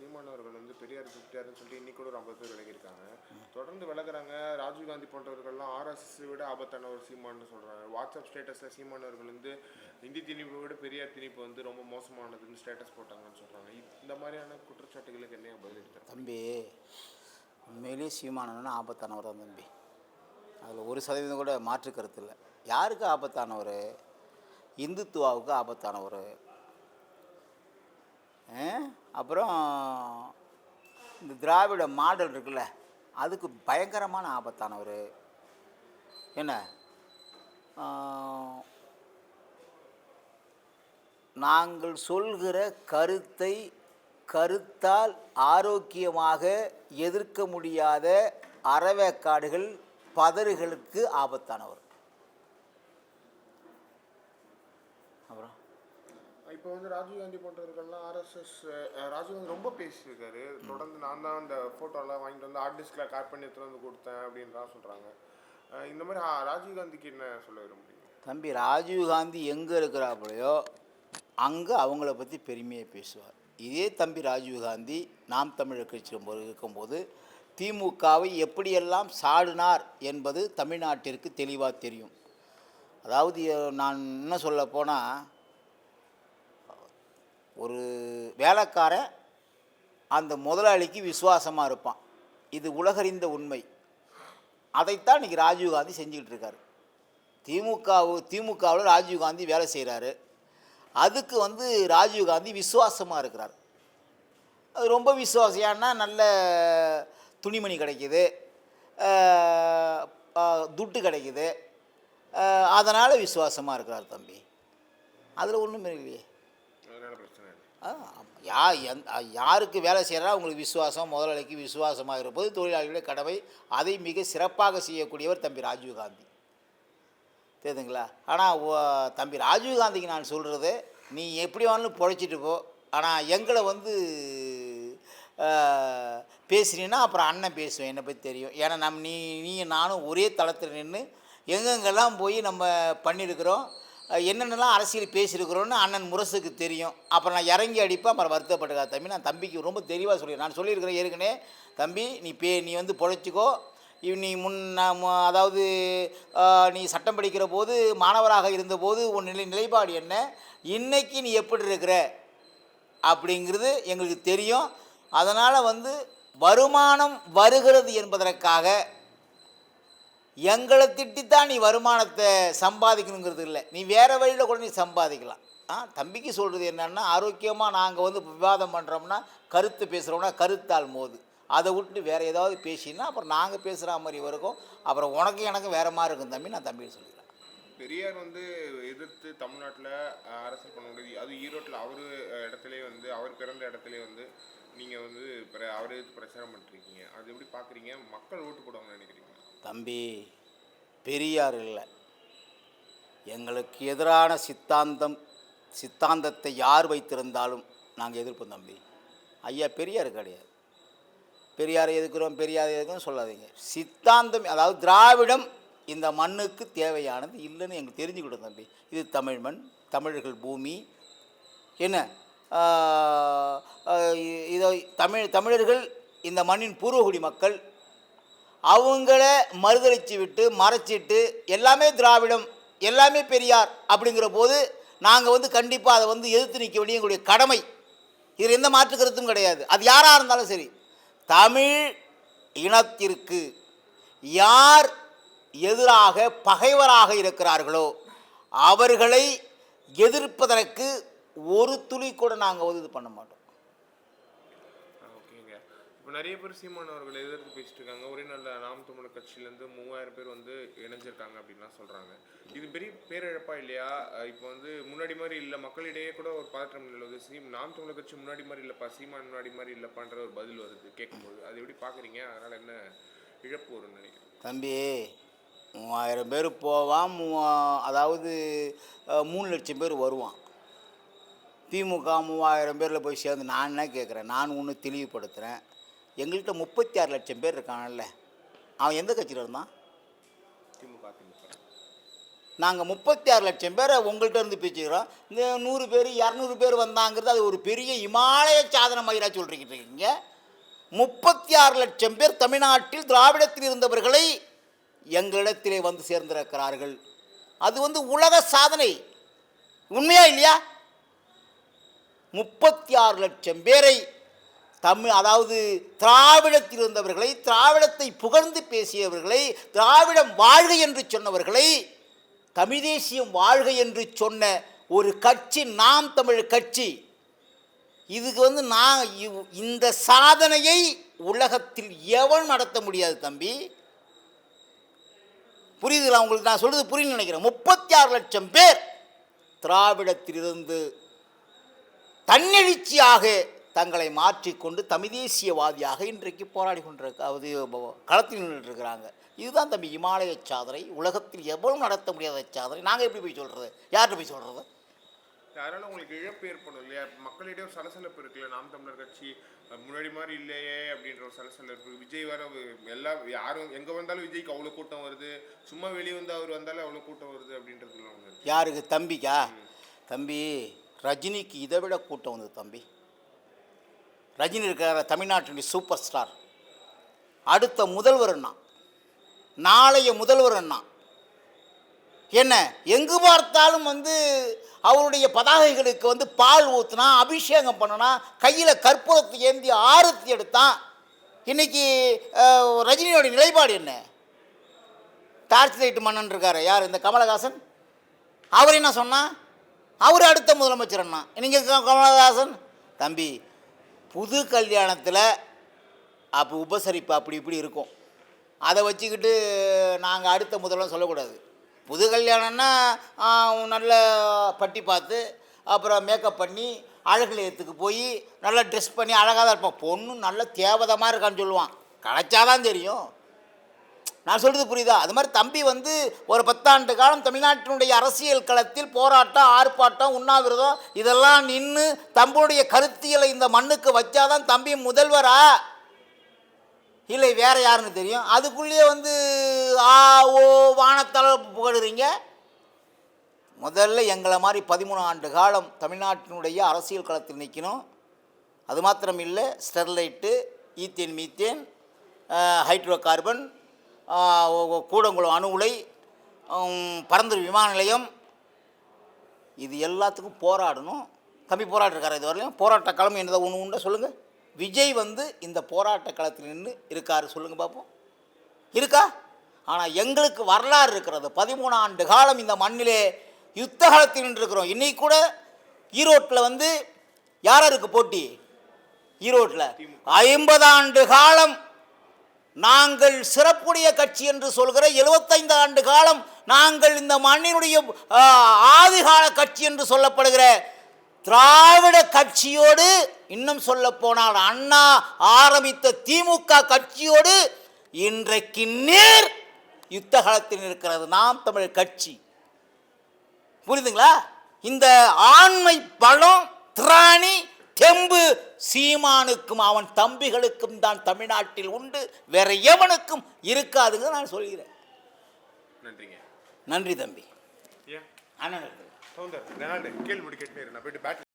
சீமானவர்கள் வந்து பெரியார் திட்டாருன்னு சொல்லிட்டு இன்னைக்கு கூட ஒரு ஐம்பது பேர் விலகியிருக்காங்க. தொடர்ந்து விலகிறாங்க. ராஜீவ்காந்தி போன்றவர்கள்லாம் ஆர்எஸ்எஸ் விட ஆபத்தான ஒரு சீமான்னு சொல்றாங்க. வாட்ஸ்அப் ஸ்டேட்டஸ்ல சீமானவர்கள் வந்து இந்தி திணிப்பை விட பெரியார் திணிப்பு வந்து ரொம்ப மோசமானதுன்னு ஸ்டேட்டஸ் போட்டாங்கன்னு சொல்றாங்க. இந்த மாதிரியான குற்றச்சாட்டுகளுக்கு என்ன பதில் தம்பி உண்மையிலேயே சீமானவன் ஆபத்தானவர் தான் தம்பி. அதில் ஒரு சதவீதம் கூட மாற்று கருத்து இல்லை. யாருக்கு ஆபத்தானவர்? இந்துத்துவாவுக்கு ஆபத்தானவர்? அப்புறம் இந்த திராவிட மாடல் இருக்குல்ல அதுக்கு பயங்கரமான ஆபத்தானவர். என்ன? நாங்கள் சொல்கிற கருத்தை கருத்தால் ஆரோக்கியமாக எதிர்க்க முடியாத அறவேக்காடுகள் பதறுகளுக்கு ஆபத்தானவர் அப்புறம் இப்போ வந்து ராஜீவ்காந்தி போன்றவர்கள்லாம் ஆர்எஸ்எஸ் ராஜீவ்காந்தி ரொம்ப பேசியிருக்காரு. தொடர்ந்து நான் தான் அந்த ஃபோட்டோலாம் வாங்கிட்டு வந்து ஹார்ட் டிஸ்கில் கார் பண்ணி எடுத்துட்டு வந்து கொடுத்தேன் அப்படின்லாம் சொல்கிறாங்க இந்த மாதிரி ராஜீவ்காந்திக்கு என்ன சொல்ல விரும்புறீங்க? தம்பி ராஜீவ்காந்தி எங்கே இருக்கிறாப்புலையோ அங்கே அவங்கள பற்றி பெருமையாக பேசுவார். இதே தம்பி ராஜீவ்காந்தி நாம் தமிழர் கட்சி இருக்கும்போது- திமுகவை எப்படியெல்லாம் சாடினார் என்பது தமிழ்நாட்டிற்கு தெளிவாக தெரியும். அதாவது நான் என்ன சொல்ல போனால் ஒரு வேலைக்காரன் அந்த முதலாளிக்கு விசுவாசமாக இருப்பான். இது உலகறிந்த உண்மை. அதைத்தான் இன்றைக்கி ராஜீவ்காந்தி செஞ்சுக்கிட்டு இருக்காரு. திமுக திமுகவில் ராஜீவ்காந்தி வேலை செய்கிறாரு அதுக்கு வந்து ராஜீவ்காந்தி விசுவாசமாக இருக்கிறார். அது ரொம்ப விசுவாசியானா நல்ல துணிமணி கிடைக்குது. துட்டு கிடைக்குது. அதனால் விசுவாசமாக இருக்கிறார் தம்பி. அதில் ஒன்றுமே இல்லையே. யா எந் யாருக்கு வேலை செய்கிறா உங்களுக்கு விசுவாசம் முதலாளிக்கு விசுவாசமாக இருப்பது தொழிலாளிகளுடைய கடமை. அதை மிக சிறப்பாக செய்யக்கூடியவர் தம்பி ராஜீவ்காந்தி தெரியுதுங்களா? ஆனால் தம்பி ராஜீவ்காந்திக்கு நான் சொல்கிறது நீ எப்படி வேணாலும் பொழைச்சிட்டு போ. ஆனால் எங்களை வந்து பேசுனீன்னா அப்புறம் அண்ணன் பேசுவேன் என்னை பற்றி தெரியும். ஏன்னா நம் நீ நீ நானும் ஒரே தளத்தில் நின்று எங்கெங்கெல்லாம் போய் நம்ம பண்ணியிருக்கிறோம் என்னென்னலாம் அரசியல் பேசியிருக்கிறோன்னு அண்ணன் முரசுக்கு தெரியும். அப்புறம் நான் இறங்கி அடிப்பேன். அப்புறம் வருத்தப்பட்டுக்கா தம்பி. நான் தம்பிக்கு ரொம்ப தெளிவாக சொல்லி நான் சொல்லியிருக்கிறேன் ஏற்கனவே. தம்பி நீ பே நீ வந்து பொழைச்சிக்கோ. இவ் நீ முன் அதாவது நீ சட்டம் படிக்கிற போது மாணவராக இருந்தபோது உன் நிலை நிலைப்பாடு என்ன? இன்றைக்கி நீ எப்படி இருக்கிற? அப்படிங்கிறது எங்களுக்கு தெரியும். அதனால் வந்து வருமானம் வருகிறது என்பதற்காக எங்களை திட்டித்தான் நீ வருமானத்தை சம்பாதிக்கணுங்கிறது இல்லை. நீ வேறு வழியில் கூட நீ சம்பாதிக்கலாம். ஆ தம்பிக்கு சொல்கிறது என்னென்னா ஆரோக்கியமாக நாங்கள் வந்து விவாதம் பண்ணுறோம்னா கருத்து பேசுகிறோம்னா கருத்தால் மோது. அதை விட்டு வேறு ஏதாவது பேசினா அப்புறம் நாங்கள் பேசுகிற மாதிரி இருக்கும். அப்புறம் உனக்கு எனக்கு வேறு மாதிரி இருக்கும் தம்பி நான் தம்பிக்கு சொல்லிக்கிறேன். பெரியார் வந்து எதிர்த்து தமிழ்நாட்டில் அரசியல் பண்ண முடியாது. அது ஈரோட்டில் அவர் இடத்துலேயே வந்து அவர் பிறந்த இடத்துலேயே வந்து நீங்கள் வந்து பிர- எதிர்த்து பிரச்சாரம் பண்ணிருக்கீங்க அது எப்படி பார்க்குறீங்க மக்கள் ஓட்டு போடுவாங்கன்னு நினைக்கிறீங்க தம்பி பெரியார் இல்லை. எங்களுக்கு எதிரான சித்தாந்தம் சித்தாந்தத்தை யார் வைத்திருந்தாலும் நாங்கள் எதிர்ப்போம் தம்பி. ஐயா பெரியார் கிடையாது. பெரியாரை எதுக்குறோம் பெரியாரை எதுக்குறோம் சொல்லாதீங்க. சித்தாந்தம் அதாவது திராவிடம் இந்த மண்ணுக்கு தேவையானது இல்லைன்னு எங்களுக்கு தெரிஞ்சுக்கிட்டோம் தம்பி. இது தமிழ் மண் தமிழர்கள் பூமி. என்ன? இதை தமிழ் தமிழர்கள் இந்த மண்ணின் பூர்வகுடி மக்கள் அவங்கள மறுதளிச்சு விட்டு மறைச்சிட்டு எல்லாமே திராவிடம் எல்லாமே பெரியார் அப்படிங்கிற போது நாங்கள் வந்து கண்டிப்பாக அதை வந்து எதிர்த்து நிற்க வேண்டிய எங்களுடைய கடமை. இதில் எந்த மாற்று கருத்தும் கிடையாது. அது யாராக இருந்தாலும் சரி. தமிழ் இனத்திற்கு யார் எதிராக பகைவராக இருக்கிறார்களோ அவர்களை எதிர்ப்பதற்கு ஒரு துளி கூட நாங்கள் வந்து இது பண்ண மாட்டோம். இப்போ நிறைய பேர் சீமான் அவர்களை எதிர்த்து பேசிட்டு இருக்காங்க ஒரே நல்ல நாம் தமிழர் கட்சியிலேருந்து மூவாயிரம் பேர் வந்து இணைஞ்சிருக்காங்க அப்படின்லாம் சொல்கிறாங்க இது பெரிய பேரிழப்பா இல்லையா? இப்போ வந்து முன்னாடி மாதிரி இல்லை மக்களிடையே கூட ஒரு பதற்றம் நிலவுது. சீம் நாம் தமிழர் கட்சி முன்னாடி மாதிரி இல்லைப்பா சீமான் முன்னாடி மாதிரி இல்லைப்பான்ற ஒரு பதில் வருது கேட்கும்போது. அது எப்படி பார்க்குறீங்க அதனால் என்ன இழப்பு வரும்னு நினைக்கிறேன் தம்பி மூவாயிரம் பேர் போவான் மூவா அதாவது மூணு லட்சம் பேர் வருவான். திமுக மூவாயிரம் பேரில் போய் சேர்ந்து நான் என்ன கேட்குறேன் நான் ஒன்று தெளிவுபடுத்துகிறேன் எங்கள்கிட்ட முப்பத்தி ஆறு லட்சம் பேர் இருக்கானல்ல அவன் எந்த கட்சியில் இருந்தான்? திமுக நாங்கள் முப்பத்தி ஆறு லட்சம் பேரை உங்கள்கிட்ட இருந்து பிரிச்சுக்கிறோம். இந்த நூறு பேர் இரநூறு பேர் வந்தாங்கிறது அது ஒரு பெரிய இமாலய சாதனை மயிரா சொல்லிட்டு இருக்கீங்க முப்பத்தி ஆறு லட்சம் பேர் தமிழ்நாட்டில் திராவிடத்தில் இருந்தவர்களை எங்களிடத்திலே வந்து சேர்ந்திருக்கிறார்கள். அது வந்து உலக சாதனை. உண்மையா இல்லையா? முப்பத்தி ஆறு லட்சம் பேரை தமிழ் அதாவது திராவிடத்தில் இருந்தவர்களை திராவிடத்தை புகழ்ந்து பேசியவர்களை திராவிடம் வாழ்க என்று சொன்னவர்களை தமிழ் தேசியம் வாழ்க என்று சொன்ன ஒரு கட்சி நாம் தமிழ் கட்சி. இதுக்கு வந்து நான் இவ்- இந்த சாதனையை உலகத்தில் எவன் நடத்த முடியாது தம்பி. புரியுதுல உங்களுக்கு நான் சொல்கிறது புரியுன்னு நினைக்கிறேன். முப்பத்தி ஆறு லட்சம் பேர் திராவிடத்திலிருந்து தன்னெழுச்சியாக தங்களை மாற்றிக்கொண்டு தமிழ் தேசியவாதியாக இன்றைக்கு போராடி கொண்டிருக்க அது களத்தில் நின்றுட்டுருக்கிறாங்க இதுதான் தம்பி இமாலய சாதனை. உலகத்தில் எவ்வளவு நடத்த முடியாத சாதனை. நாங்கள் எப்படி போய் சொல்கிறது யார்கிட்ட போய் சொல்கிறது அதனால உங்களுக்கு இழப்பு ஏற்படும் இல்லையா? மக்களிடையே சலசலப்பு இருக்குல்ல? நாம் தமிழர் கட்சி முன்னாடி மாதிரி இல்லையே அப்படின்ற ஒரு சலசலப்பு. விஜய் வேற வி- எல்லா யாரும் எங்க வந்தாலும் விஜய்க்கு அவ்வளவு கூட்டம் வருது. சும்மா வெளியே வந்து அவர் வந்தாலே அவ்வளவு கூட்டம் வருது இருக்கு. யாருக்கு? தம்பிக்கா? தம்பி ரஜினிக்கு இதை விட கூட்டம் வந்தது தம்பி. ரஜினி இருக்கிற தமிழ்நாட்டினுடைய சூப்பர் ஸ்டார். அடுத்த முதல்வர் அண்ணா. நாளைய முதல்வர் அண்ணா. என்ன எங்கு பார்த்தாலும் வந்து அவருடைய பதாகைகளுக்கு வந்து பால் ஊற்றினா அபிஷேகம் பண்ணனா கையில் கற்பூரத்தை ஏந்தி ஆரத்தி எடுத்தான் இன்னைக்கு ரஜினியோட நிலைப்பாடு என்ன? டார்ச் லைட் மன்னன் இருக்கார். யார்? இந்த கமலஹாசன். அவர் என்ன சொன்னால் அவர் அடுத்த முதலமைச்சர் அண்ணா. நீங்கள் கமலஹாசன்? தம்பி புது கல்யாணத்தில் அப்போ உபசரிப்பு அப்படி இப்படி இருக்கும். அதை வச்சுக்கிட்டு நாங்கள் அடுத்த முதல்வர் சொல்லக்கூடாது. புது கல்யாணம்னா நல்ல பட்டி பார்த்து அப்புறம் மேக்கப் பண்ணி அழகு நிலையத்துக்கு போய் நல்லா ட்ரெஸ் பண்ணி அழகாக தான் இருப்பான் பொண்ணு நல்ல தேவதமாக இருக்கான்னு சொல்லுவான். கிடைச்சாதான் தெரியும். நான் சொல்கிறது புரியுதா? அது மாதிரி தம்பி வந்து ஒரு பத்தாண்டு காலம் தமிழ்நாட்டினுடைய அரசியல் களத்தில் போராட்டம் ஆர்ப்பாட்டம் உண்ணாவிரதம் இதெல்லாம் நின்று தம்புடைய கருத்தியலை இந்த மண்ணுக்கு வச்சாதான் தம்பி முதல்வரா? இல்லை வேற யாருன்னு தெரியும். அதுக்குள்ளேயே வந்து ஆ ஓ வானத்தளவு புகழுறீங்க. முதல்ல எங்களை மாதிரி பதிமூணு ஆண்டு காலம் தமிழ்நாட்டினுடைய அரசியல் களத்தில் நிற்கணும் அது மாத்திரம் இல்லை Sterlite ethane methane hydrocarbon Kudankulam அணு உலை பரந்தூர் விமான நிலையம். இது எல்லாத்துக்கும் போராடணும். தம்பி போராட்டிருக்காரு இது வரையிலும் போராட்ட களம் என்னதை ஒன்று உண்டா. சொல்லுங்கள் விஜய் வந்து இந்த போராட்ட களத்தில் நின்று இருக்காரு. சொல்லுங்கள் பார்ப்போம் இருக்கா? ஆனால் எங்களுக்கு வரலாறு இருக்கிறது. பதிமூணு ஆண்டு காலம் இந்த மண்ணிலே யுத்த காலத்தில் நின்றுருக்கிறோம். இன்றைக்கி கூட ஈரோட்டில் வந்து யார் யாருக்கு போட்டி? ஈரோட்டில் ஐம்பது ஆண்டு காலம் நாங்கள் சிறப்புடைய கட்சி என்று சொல்கிற 75 ஆண்டு காலம் நாங்கள் இந்த மண்ணினுடைய ஆதிகால கட்சி என்று சொல்லப்படுகிற திராவிட கட்சியோடு இன்னும் சொல்ல போனால் அண்ணா ஆரம்பித்த திமுக கட்சியோடு இன்றைக்கு நேர் யுத்த காலத்தில் இருக்கிறது. நாம் தமிழ் கட்சி. புரியுதுங்களா? இந்த ஆண்மை பலம் திராணி தெம்பு சீமானுக்கும் அவன் தம்பிகளுக்கும் தான் தமிழ்நாட்டில் உண்டு. வேற எவனுக்கும் இருக்காதுங்க நான் சொல்கிறேன். நன்றிங்க. நன்றி தம்பி. அண்ணன் கேள்வி